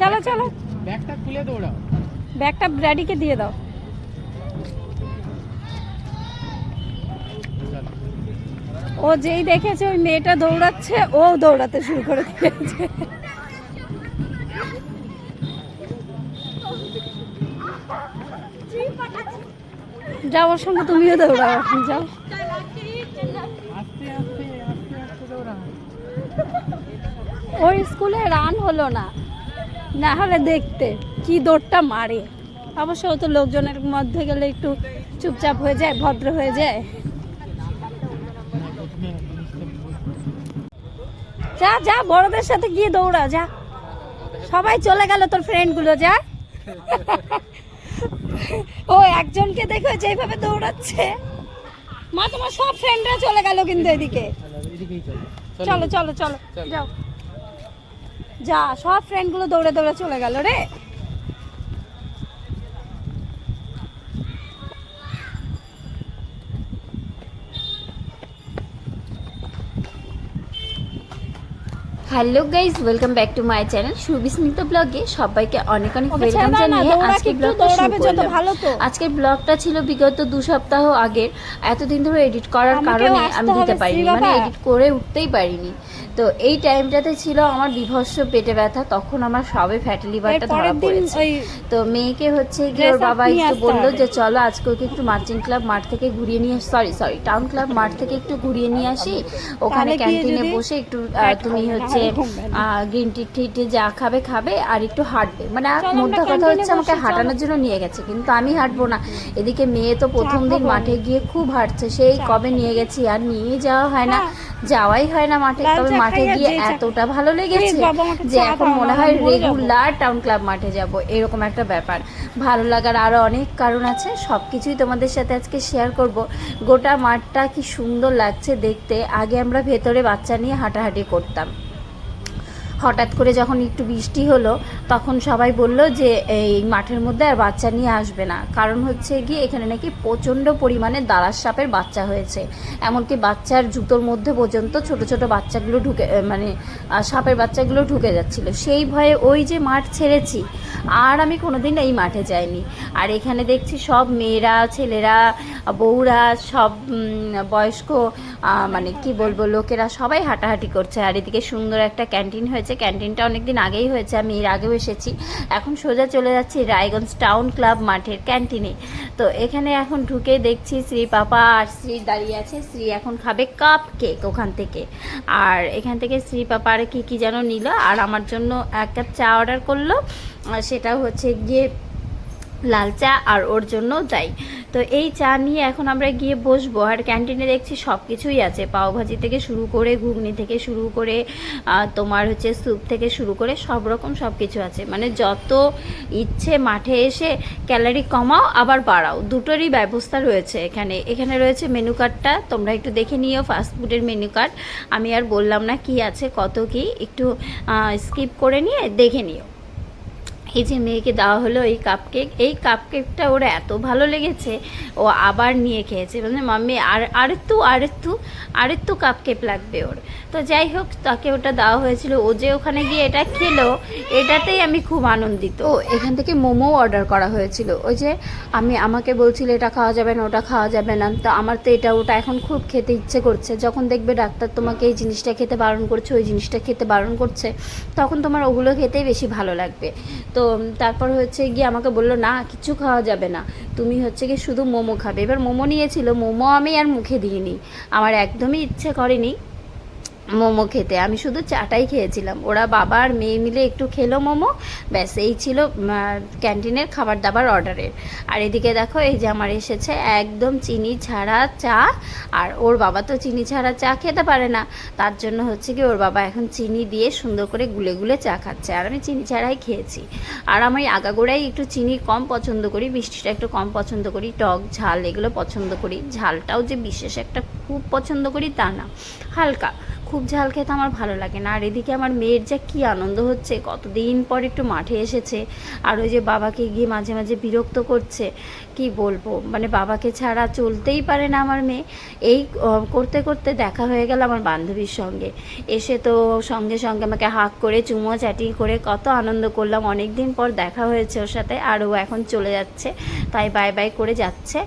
চলো চলো। ব্যাগটা খুলে দৌড়াও। ব্যাগটা ব্র্যাডিকে দিয়ে দাও। ও যেই দেখেছে ওই মেয়েটা দৌড়াচ্ছে ও দৌড়াতে শুরু করে দিয়েছে। যাও ওর সঙ্গে তুমিও দৌড়াও এখন যাও। ওর স্কুলে রান হলো না। না হলে দেখতে কি দৌড়টা মারে। অবশ্য ও তো লোকজনের মধ্যে গেলে একটু চুপচাপ হয়ে যায় ভদ্র হয়ে যায়। যা যা বড়দের সাথে গিয়ে দৌড়া যা। সবাই চলে গেল তোর ফ্রেন্ডগুলো যা। ও একজনকে দেখো যেভাবে দৌড়াচ্ছে। মা তোমার সব ফ্রেন্ডরা চলে গেল কিন্তু এদিকে। চলো চলো চলো। যাও। যা সব ফ্রেন্ডগুলো দৌড়ে দৌড়ে চলে গেল রে। Hello guys welcome back to my channel Subismita ব্লগে সবাইকে অনেক অনেক ওয়েলকাম জানিয়ে দৌড়া আজকের ব্লগটা শুরু করলাম। আজকের ব্লগটা ছিল বিগত দু সপ্তাহ আগের। এতদিন ধরে এডিট করার কারণে আমি দিতে পারিনি মানে এডিট করে উঠতেই পারিনি। তো এই টাইমটাতে ছিল আমার বিভৎস পেটে ব্যথা তখন আমার সবে ফ্যাটি লিভারটা ধরা পড়েছে। তো মেয়েকে হচ্ছে গিয়ে ওর বাবা একটু বলল যে চলো আজকে ওকে একটু মার্চিং ক্লাব মাঠ থেকে ঘুরিয়ে নিয়ে সরি সরি টাউন ক্লাব মাঠ থেকে একটু ঘুরিয়ে নিয়ে আসি। ওখানে ক্যান্টিনে বসে একটু তুমি হচ্ছে। গ্রিন টি টিটি যা খাবে খাবে আর একটু হাঁটবে। মানে মোদ্দা কথা হচ্ছে আমাকে হাঁটানোর জন্য নিয়ে গেছে কিন্তু আমি হাঁটবো না। এদিকে মেয়ে তো প্রথম দিন মাঠে গিয়ে খুব হাঁটছে সেই কবে নিয়ে গেছি আর নিয়ে যাওয়া হয় না। হ্যাঁ। যাওয়াই হয় না মাঠে। তবে মাঠে গিয়ে এতটা ভালো লেগেছে যে এখন মনে হয়। রেগুলার টাউন ক্লাব মাঠে যাব। এরকম একটা ব্যাপার। ভালো লাগার আরও অনেক কারণ আছে। সব কিছুই তোমাদের সাথে আজকে শেয়ার করব। গোটা মাঠটা কি সুন্দর লাগছে দেখতে। আগে আমরা ভেতরে বাচ্চা নিয়ে হাঁটাহাঁটি করতাম। হঠাৎ করে যখন একটু বৃষ্টি হলো, তখন সবাই বলল যে, এই মাঠের মধ্যে আর বাচ্চা নিয়ে আসবে না। কারণ হচ্ছে গিয়ে এখানে নাকি প্রচণ্ড পরিমাণে দাঁড়ার সাপের বাচ্চা হয়েছে। এমনকি বাচ্চার জুতোর মধ্যে পর্যন্ত ছোট ছোট বাচ্চাগুলো ঢুকে মানে সাপের বাচ্চাগুলো ঢুকে যাচ্ছিল। সেই ভয়ে ওই যে মাঠ ছেড়েছি, আর আমি কোনোদিন এই মাঠে যাইনি। আর এখানে দেখছি সব মেয়েরা, ছেলেরা, বউরা, সব বয়স্ক মানে কি বলব, লোকেরা সবাই হাঁটাহাঁটি করছে। আর এদিকে সুন্দর একটা ক্যান্টিন হয়েছে। ক্যান্টিনটা অনেক দিন আগেই হয়েছে, আমি এর আগেও এসেছি। এখন সোজা চলে যাচ্ছি রায়গঞ্জ টাউন ক্লাব মাঠের ক্যান্টিনে। তো এখানে এখন ঢুকে দেখছি শ্রী পাপা আর শ্রী দাঁড়িয়ে আছে। শ্রী এখন খাবে কাপ কেক ওখান থেকে। আর এখান থেকে শ্রী পাপা আর কি, কী যেন নিল, আর আমার জন্য এক কাপ চা অর্ডার করল। সেটা হচ্ছে গিয়ে লাল চা, আর ওর জন্য তাই তো এই চা নিয়ে এখন আমরা গিয়ে বসবো। আর ক্যান্টিনে দেখছি সব কিছুই আছে। পাওভাজি থেকে শুরু করে, ঘুগনি থেকে শুরু করে তোমার হচ্ছে স্যুপ থেকে শুরু করে সব রকম সব কিছু আছে। মানে যত ইচ্ছে মাঠে এসে ক্যালারি কমাও, আবার বাড়াও। দুটোরই ব্যবস্থা রয়েছে এখানে। এখানে রয়েছে মেনু কার্ডটা। তোমরা একটু দেখে নিও ফাস্ট ফুডের মেনু কার্ড। আমি আর বললাম না কি আছে, কত কি, একটু স্কিপ করে নিয়ে দেখে নিও। এই যে মেয়েকে দেওয়া হলো এই কাপকেক এই কাপকেকটা ওর এত ভালো লেগেছে, ও আবার নিয়ে খেয়েছে। মানে মাম্মি, আর আরেকটু আরেকটু আরেকটু কাপকেক লাগবে ওর। তো যাই হোক, তাকে ওটা দেওয়া হয়েছিল। ও যে ওখানে গিয়ে এটা খেলো, এটাতেই আমি খুব আনন্দিত। ও, এখান থেকে মোমো অর্ডার করা হয়েছিল। ওই যে আমি, আমাকে বলছিল, এটা খাওয়া যাবে না, ওটা খাওয়া যাবে না। তো আমার তো এটা, ওটা এখন খুব খেতে ইচ্ছে করছে। যখন দেখবে ডাক্তার তোমাকে এই জিনিসটা খেতে বারণ করছে, ওই জিনিসটা খেতে বারণ করছে, তখন তোমার ওগুলো খেতেই বেশি ভালো লাগবে। তো তারপর হচ্ছে গিয়ে আমাকে বলল, না, কিছু খাওয়া যাবে না। তুমি হচ্ছে গিয়ে শুধু মোমো খাবে। এবার মোমো নিয়েছিল, মোমো আমি আর মুখে দিইনি। আমার একদমই ইচ্ছে করেনি মোমো খেতে। আমি শুধু চাটাই খেয়েছিলাম। ওরা বাবা আর মেয়ে মিলে একটু খেলো মোমো। ব্যাস, এই ছিল ক্যান্টিনের খাবার দাবার অর্ডারের। আর এদিকে দেখো, এই যে আমার এসেছে একদম চিনি ছাড়া চা। আর ওর বাবা তো চিনি ছাড়া চা খেতে পারে না। তার জন্য হচ্ছে কি, ওর বাবা এখন চিনি দিয়ে সুন্দর করে গুলে গুলে চা খাচ্ছে। আর আমি চিনি ছাড়াই খেয়েছি। আর আমি আগাগোড়াই একটু চিনি কম পছন্দ করি, মিষ্টিটা একটু কম পছন্দ করি, টক ঝাল এগুলো পছন্দ করি। ঝালটাও যে বিশেষ একটা খুব পছন্দ করি তা না, হালকা। খুব ঝাল খেতে আমার ভালো লাগে না। আর এদিকে আমার মেয়ের যে কী আনন্দ হচ্ছে, কতদিন পর একটু মাঠে এসেছে, আর ওই যে বাবাকে গিয়ে মাঝে মাঝে বিরক্ত করছে, কি বলব? মানে বাবাকে ছাড়া চলতেই পারে না আমার মেয়ে। এই করতে করতে দেখা হয়ে গেল আমার বান্ধবীর সঙ্গে। এসে তো সঙ্গে সঙ্গে আমাকে হাক করে, চুমো চাটি করে কত আনন্দ করলাম। অনেক দিন পর দেখা হয়েছে ওর সাথে, আর ও এখন চলে যাচ্ছে, তাই বাই বাই করে যাচ্ছে।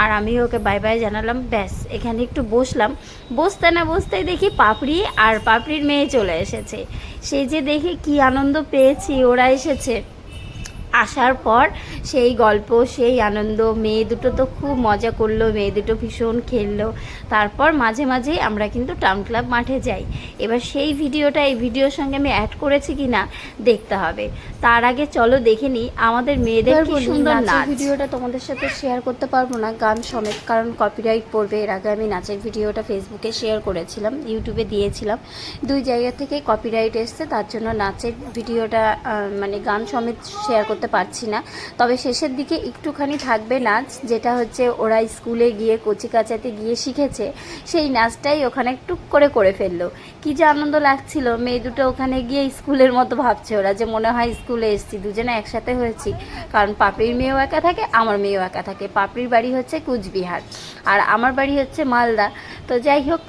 আর আমি ওকে বাই বাই জানালাম, ব্যাস, এখানে একটু বসলাম। বসতে না বসতেই দেখি পাপড়ি আর পাপড়ির মেয়ে চলে এসেছে। সে যে দেখে কি আনন্দ পেয়েছি ওরা এসেছে। আসার পর সেই গল্প সেই আনন্দ মেয়ে দুটো তো খুব মজা করল মেয়ে দুটো ভীষণ খেললো। তারপর মাঝে মাঝেই আমরা কিন্তু টাউন ক্লাব মাঠে যাই। এবার সেই ভিডিওটা এই ভিডিওর সঙ্গে আমি অ্যাড করেছি কি না দেখতে হবে। তার আগে চলো দেখে নিই আমাদের মেয়েদের কি সুন্দর নাচ। ভিডিওটা তোমাদের সাথে শেয়ার করতে পারব না গান সমেত কারণ কপিরাইট পড়বে। এর আগে আমি নাচের ভিডিওটা ফেসবুকে শেয়ার করেছিলাম ইউটিউবে দিয়েছিলাম। দুই জায়গা থেকে কপিরাইট এসছে তার জন্য নাচের ভিডিওটা মানে গান সমেত শেয়ার করতে পারছি না। তবে শেষের দিকে একটুখানি থাকবে নাচ, যেটা হচ্ছে ওরা স্কুলে গিয়ে কচি কাচাতে গিয়ে শিখেছে। সেই নাচটাই ওখানে টুক করে করে ফেলল। কি যে আনন্দ লাগছিল, মেয়ে দুটো ওখানে গিয়ে স্কুলের মতো ভাবছে ওরা যে মনে হয় স্কুলে এসেছি, দুজনে একসাথে হয়েছি। কারণ পাপড়ির মেয়েও একা থাকে, আমার মেয়েও একা থাকে। পাপড়ির বাড়ি হচ্ছে কুচবিহার। আর আমার বাড়ি হচ্ছে মালদা। তো যাই হোক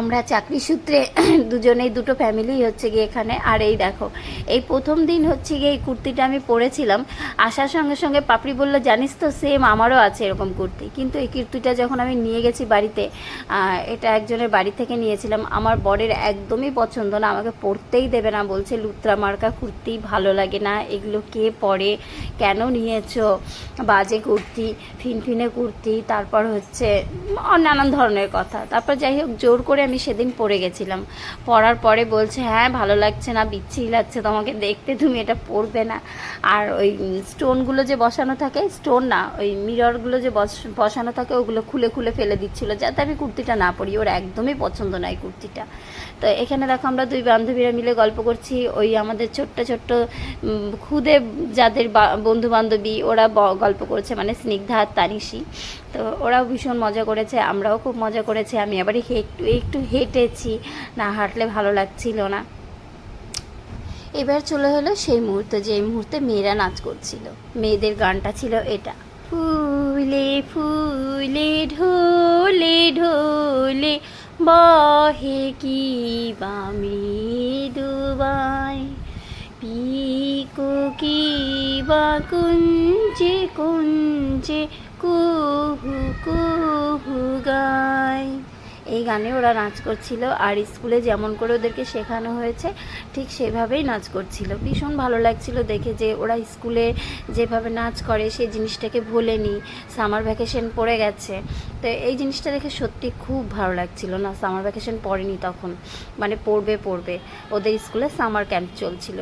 আমরা চাকরি সূত্রে দুজনেই, দুটো ফ্যামিলি হচ্ছে গিয়ে এখানে। আর এই দেখো, এই প্রথম দিন হচ্ছে গিয়ে এই কুর্তিটা আমি পরেছিলাম। আসার সঙ্গে সঙ্গে পাপড়ি বলল, জানিস তো সেম আমারও আছে এরকম কুর্তি। কিন্তু এই কুর্তিটা যখন আমি নিয়ে গেছি বাড়িতে এটা একজনের বাড়ি থেকে নিয়েছিলাম। আমার বরের একদমই পছন্দ না, আমাকে পরতেই দেবে না। বলছে লুত্রা মার্কা কুর্তি ভালো লাগে না, এগুলো কে পরে? কেন নিয়েছো? বাজে কুর্তি, ফিনফিনে কুর্তি, তারপর হচ্ছে নানান ধরনের কথা। তারপর যাই হোক, জোর করে আমি সেদিন পরে গেছিলাম। পরার পরে বলছে হ্যাঁ ভালো লাগছে না, বিচ্ছিরি লাগছে, তোমাকে দেখতে তুমি এটা পরবে না। আর ওই স্টোনগুলো যে বসানো থাকে স্টোন না, ওই মিররগুলো যে বস- বসানো থাকে, ওগুলো খুলে খুলে ফেলে দিচ্ছিল, যাতে আমি কুর্তিটা না পরি। ওর একদমই পছন্দ না এই কুর্তিটা। তো এখানে দেখো আমরা দুই বান্ধবীরা মিলে গল্প করছি। ওই আমাদের ছোট্ট ছোট্ট খুদে যাদের বন্ধু বান্ধবী ওরা গল্প করছে মানে স্নিগ্ধা তানিশি। তো ওরাও ভীষণ মজা করেছে, আমরাও খুব মজা করেছি। আমি আবার একটু একটু একটু হেঁটেছি, না হাঁটলে ভালো লাগছিল না। এবার চলে হলো সেই মুহূর্ত, যে মুহূর্তে মেয়েরা নাচ করছিল। মেয়েদের গানটা ছিল এটা। ফুলে ফুলে ঢোলে ঢোলে বহে কি বামে দুবাই পিকো কি বা কুঞ্জে কুঞ্জে কুহু কুহু এই গানে ওরা নাচ করছিল আর স্কুলে যেমন করে ওদেরকে শেখানো হয়েছে, ঠিক সেভাবেই নাচ করছিল। ভীষণ ভালো লাগছিল দেখে যে ওরা স্কুলে যেভাবে নাচ করে সেই জিনিসটাকে ভোলেনি সামার ভ্যাকেশন পড়ে গেছে। তো এই জিনিসটা দেখে সত্যি খুব ভালো লাগছিল। না, সামার ভ্যাকেশন পড়েনি তখন মানে পড়বে পড়বে। ওদের স্কুলে সামার ক্যাম্প চলছিল।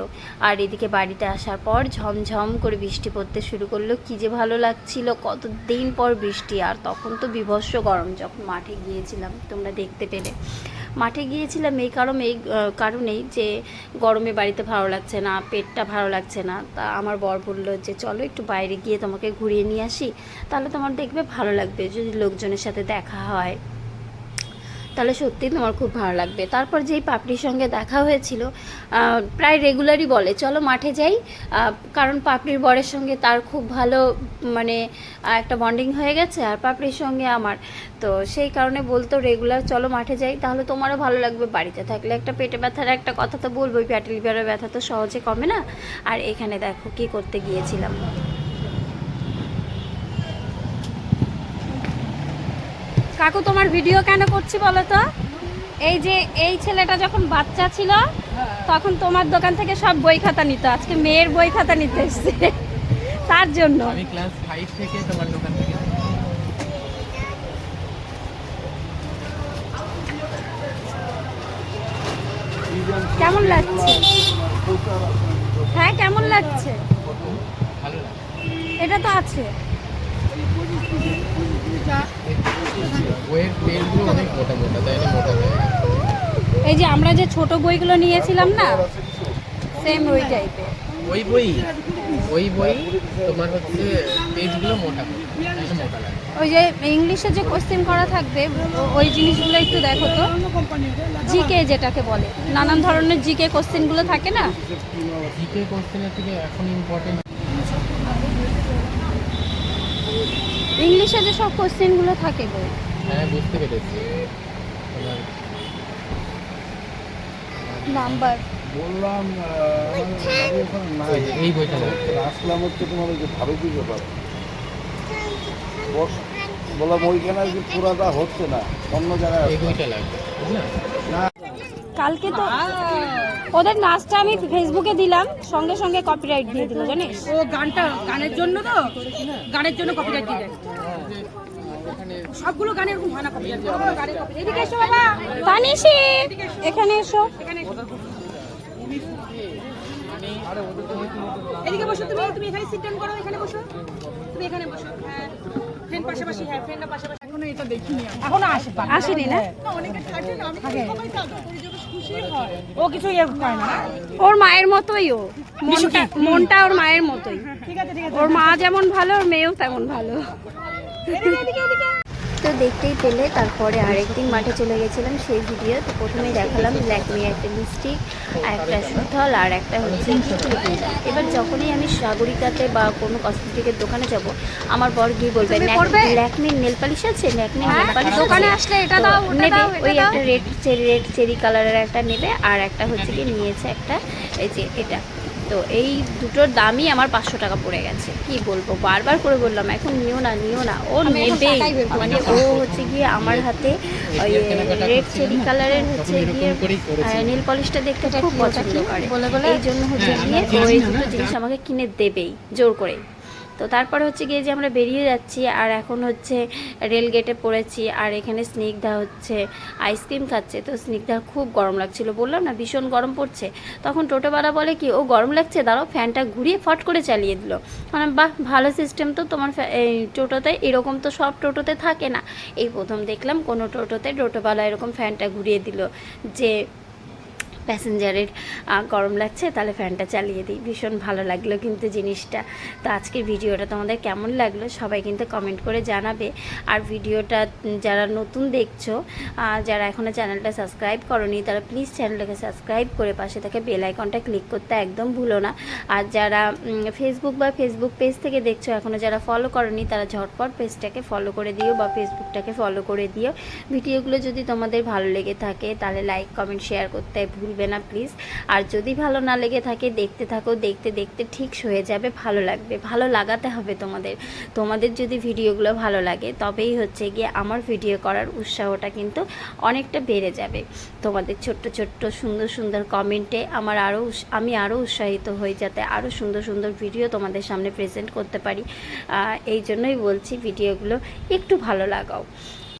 আর এদিকে বাড়িতে আসার পর ঝমঝম করে বৃষ্টি পড়তে শুরু করল। কী যে ভালো লাগছিল, কতদিন পর বৃষ্টি। আর তখন তো বিভৎস গরম, যখন মাঠে গিয়েছিলাম তোমরা দেখতে পেলে। মাঠে গিয়েছিলাম এই কারণ, এই কারণেই যে গরমে বাড়িতে ভালো লাগছে না, পেটটা ভালো লাগছে না, তা আমার বর বলল যে, চলো একটু বাইরে গিয়ে তোমাকে ঘুরিয়ে নিয়ে আসি, তাহলে তোমার দেখবে ভালো লাগবে, যদি লোকজনের সাথে দেখা হয়। তাহলে সত্যিই তোমার খুব ভালো লাগবে। তারপর যেই পাপড়ির সঙ্গে দেখা হয়েছিল প্রায় রেগুলারই বলে, চলো মাঠে যাই। কারণ পাপড়ির বরের সঙ্গে তার খুব ভালো মানে একটা বন্ডিং হয়ে গেছে, আর পাপড়ির সঙ্গে আমার। তো সেই কারণে বলতো রেগুলার চলো মাঠে যাই, তাহলে তোমারও ভালো লাগবে বাড়িতে থাকলে। একটা পেটে ব্যথার একটা কথা তো বলবোই প্যাটেল ব্যথা তো সহজে কমে না। আর এখানে দেখো কি করতে গিয়েছিলাম। কাকু তোমার ভিডিও কেন করছি বলো তো এই যে এই ছেলেটা যখন বাচ্চা ছিল তখন তোমার দোকান থেকে সব বই খাতা নিত। আজকে মেয়ের বই খাতা নিতে এসছে। তার জন্য। আমি ক্লাস ফাইভ থেকে তোমার দোকান থেকে কেমন লাগছে? হ্যাঁ কেমন লাগছে? এটা তো আছে। বইয়ের পেজগুলো অনেক মোটা মোটা তাই না? মোটা হয়ে এই যে আমরা যে ছোট বইগুলো নিয়েছিলাম না সেম ওই টাইপের ওই বই? ওই বই তোমার হচ্ছে পেজগুলো মোটা ওই যে ইংলিশে যে কোশ্চেন করা থাকবে ওই জিনিসগুলো একটু দেখো তো। জিকে যেটাকে বলে নানান ধরনের জিকে কোশ্চেনগুলো থাকে না? জিকে কোশ্চেনের থেকে এখন ইম্পর্টেন্ট ইংলিশে যে সব কোশ্চেনগুলো থাকে গো হ্যাঁ বুঝতে পেরেছি। নাম্বার বললাম। এই বইটা আসলাম হচ্ছে তোমার ওই যে ভারতীয় ব্যাপার। বস- বললাম ওইখানে আর কি পুরাটা হচ্ছে না অন্য জায়গায় এই বইটা লাগবে বুঝলে? কালকে তো ওদের নাচটা আমি ফেসবুকে দিলাম সঙ্গে সঙ্গে কপিরাইট দিয়ে দিল জানিস? ও গানটা গানের জন্য তো? গানের জন্য কপিরাইট দিয়ে দেয়। সবগুলো গানে এরকম হয় না কপিরাইট এদিকে এসো বাবা। তানিশি এখানে এসো। এদিকে বসো তুমি তুমি এখানে সিট ডাউন করো এখানে বসো। তুমি এখানে বসো। হ্যাঁ। ফ্রেন্ড পাশাপাশি হ্যাঁ ফ্রেন্ডরা পাশাপাশি। এখনও এটা দেখিনি এখনও আসে আসেনি না? ও কিছু ইয়ে করে না। ওর মায়ের মতোই ও। মনটা মনটা ওর মায়ের মতোই। ঠিক আছে ঠিক আছে। ওর মা যেমন ভালো ওর মেয়েও তেমন ভালো। তো দেখতেই পেলে তারপরে আরেকদিন মাঠে চলে গেছিলাম সেই ভিডিও তো। প্রথমে দেখালাম ল্যাকমি একটা লিপস্টিক আর একটা সুথল আর একটা হচ্ছে এবার যখনই আমি সাগরিকাতে বা কোনো কসমেটিকের দোকানে যাব আমার বর গিয়ে বলবে ল্যাকমির নেল পালিশ আছে? ল্যাকমির নেল পালিশ দোকানে আসলে এটা দাও ওটা নেবে। দাও ওই একটা রেড চেরি রেড চেরি কালারের একটা নেবে আর একটা হচ্ছে কি নিয়েছে একটা এই যে এটা। তো এই দুটোর দামই আমার পাঁচশো টাকা পড়ে গেছে। কি বলব? বারবার করে বললাম এখন নিও না নিও না। ও নেবে নেবেই। মানে ও হচ্ছে গিয়ে আমার হাতে ওই রেড চেরি কালারের হচ্ছে গিয়ে নীল পলিশটা দেখতে খুব পছন্দ করে। বলে বলে? এই জন্য হচ্ছে হ্যাঁ, গিয়ে আমি ও জানি এই না, দুটো জিনিস আমাকে কিনে দেবেই জোর করে। তো তারপরে হচ্ছে গিয়ে যে আমরা বেরিয়ে যাচ্ছি, আর এখন হচ্ছে রেল গেটে পড়েছি, আর এখানে স্নিগ্ধা হচ্ছে আইসক্রিম খাচ্ছে। তো স্নিগ্ধা খুব গরম লাগছিল, বললাম না ভীষণ গরম পড়ছে। তখন টোটোওয়ালা বলে কি, ও গরম লাগছে, দাঁড়াও, ফ্যানটা ঘুরিয়ে ফট করে চালিয়ে দিল। মানে বাহ, ভালো সিস্টেম তো, তোমার এই টোটোতে, এরকম তো সব টোটোতে থাকে না। এই প্রথম দেখলাম কোনো টোটোতে টোটোওয়ালা এরকম ফ্যানটা ঘুরিয়ে দিল যে প্যাসেঞ্জারের গরম লাগছে, তাহলে ফ্যানটা চালিয়ে দিই। ভীষণ ভালো লাগল কিন্তু জিনিসটা। তো আজকের ভিডিওটা তোমাদের কেমন লাগল সবাই কিন্তু কমেন্ট করে জানাবে। আর ভিডিওটা যারা নতুন দেখছ যারা এখনও চ্যানেলটা সাবস্ক্রাইব করনি, তারা প্লিজ চ্যানেলটাকে সাবস্ক্রাইব করে পাশে থেকে বেল আইকনটা ক্লিক করতে একদম ভুলো না। আর যারা ফেসবুক বা ফেসবুক পেজ থেকে দেখছ এখনও যারা ফলো করনি, তারা ঝটপট পেজটাকে ফলো করে দিও বা ফেসবুকটাকে ফলো করে দিও। ভিডিওগুলো যদি তোমাদের ভালো লেগে থাকে, তাহলে লাইক কমেন্ট শেয়ার করতে ভুলবে না প্লিজ আর যদি ভালো না লেগে থাকে, দেখতে থাকো, দেখতে দেখতে ঠিক হয়ে যাবে, ভালো লাগবে। ভালো লাগাতে হবে তোমাদের। তোমাদের যদি ভিডিওগুলো ভালো লাগে, তবেই হচ্ছে গিয়ে আমার ভিডিও করার উৎসাহটা কিন্তু অনেকটা বেড়ে যাবে। তোমাদের ছোট্ট ছোট্ট, সুন্দর সুন্দর কমেন্টে আমার আরও আমি আরও উৎসাহিত হই, যাতে আরও সুন্দর সুন্দর ভিডিও তোমাদের সামনে প্রেজেন্ট করতে পারি। এই জন্যই বলছি ভিডিওগুলো একটু ভালো লাগাও।